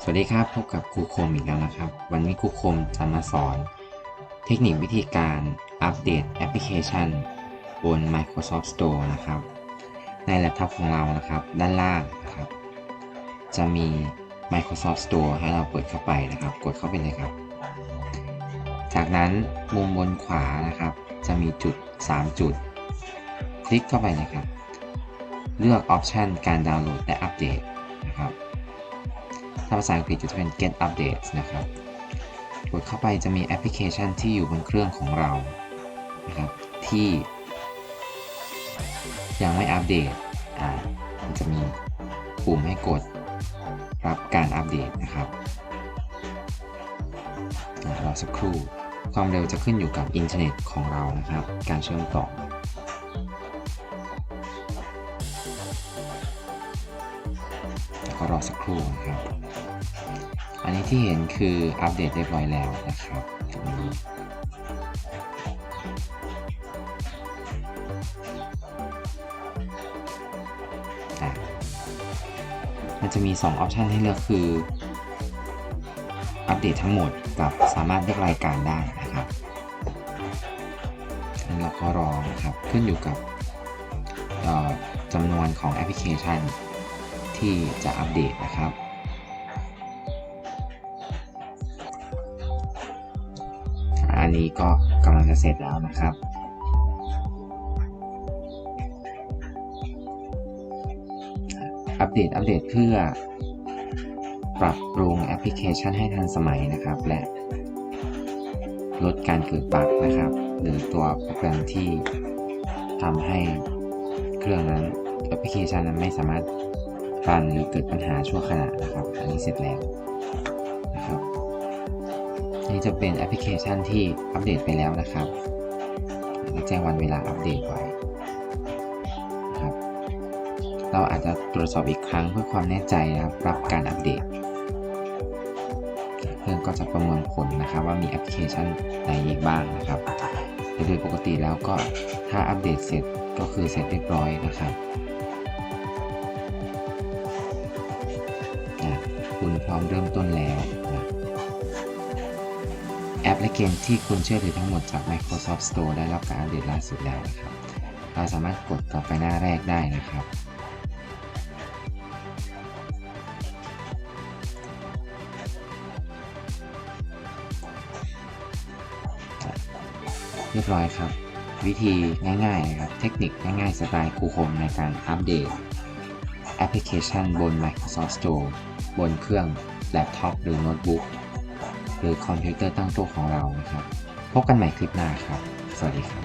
สวัสดีครับ พบกับครูคมอีกแล้วนะครับ วันนี้ครูคมจะมาสอน เทคนิควิธีการอัปเดตแอปพลิเคชัน บน Microsoft Store นะครับ ในแล็ปท็อปของเรานะครับ ด้านล่างนะครับ จะมี Microsoft Store ให้เราเปิดเข้าไปนะครับ กดเข้าไปเลยครับ จากนั้นมุมบนขวานะครับ จะมีจุด 3 จุด คลิกเข้าไปเลยครับ เลือกออปชันการดาวน์โหลดและอัปเดตนะครับาภาษาอังกฤษจะเป็น get updates นะครับ กดเข้าไปจะมีแอปพลิเคชันที่อยู่บนเครื่องของเรา นะครับ ที่ ยังไม่อัปเดต อ่า มันจะมีปุ่มให้กดรับการอัปเดตนะครับอ่ารอสักครู่ ความเร็วจะขึ้นอยู่กับอินเทอร์เน็ตของเรานะครับ การเชื่อมต่อ แล้วก็รอสักครู่นะครับ อันนี้ที่เห็นคืออัปเดตเรียบร้อยแล้วนะครับตรงนี้มันจะมี 2 ออปชันให้เลือกคือ อัปเดตทั้งหมดกับสามารถเลือกรายการได้นะครับอันนี้เราก็รอนะครับขึ้นอยู่กับจำนวนของแอปพลิเคชัน ที่จะอัปเดตนะครับ อันนี้ก็กำลังจะเสร็จแล้วนะครับอัปเดตอัปเดตเพื่อ ปรับปรุงแอปพลิเคชันให้ทันสมัยนะครับ และลดการเกิดบั๊กนะครับ หรือตัวโปรแกรมที่ทำให้เครื่องนั้นแอปพลิเคชันนั้นไม่สามารถ รันหรือเกิดปัญหาชั่วขณะนะครับ อันนี้เสร็จแล้วนะครับนี่จะเป็นแอปพลิเคชันที่อัปเดตไปแล้วนะครับแล้วก็แจ้งวันเวลาอัปเดตไว้นะครับ เราอาจจะตรวจสอบอีกครั้งเพื่อความแน่ใจนะครับ รับการอัปเดตเครื่องก็จะประเมวลผลนะครับ ว่ามีแอปพลิเคชันไหนอีกบ้างนะครับโดยปกติแล้วก็ถ้าอัปเดตเสร็จก็คือเสร็จเรียบร้อยนะครับ พร้อมเริ่มต้นแล้วนะแอปและเกมที่คุณเชื่อถือทั้งหมดจาก Microsoft Store ได้รับการอัปเดตล่าสุดแล้วนะครับ เราสามารถกดกลับไปหน้าแรกได้นะครับ เรียบร้อยครับ วิธีง่ายๆนะครับ เทคนิคง่ายๆ สไตล์ครูคมในการอัปเดต แอปพลิเคชันบน Microsoft Store บนเครื่องแล็ปท็อปหรือโน้ตบุ๊กหรือคอมพิวเตอร์ตั้งโต๊ะของเรานะครับ พบกันใหม่คลิปหน้าครับ สวัสดีครับ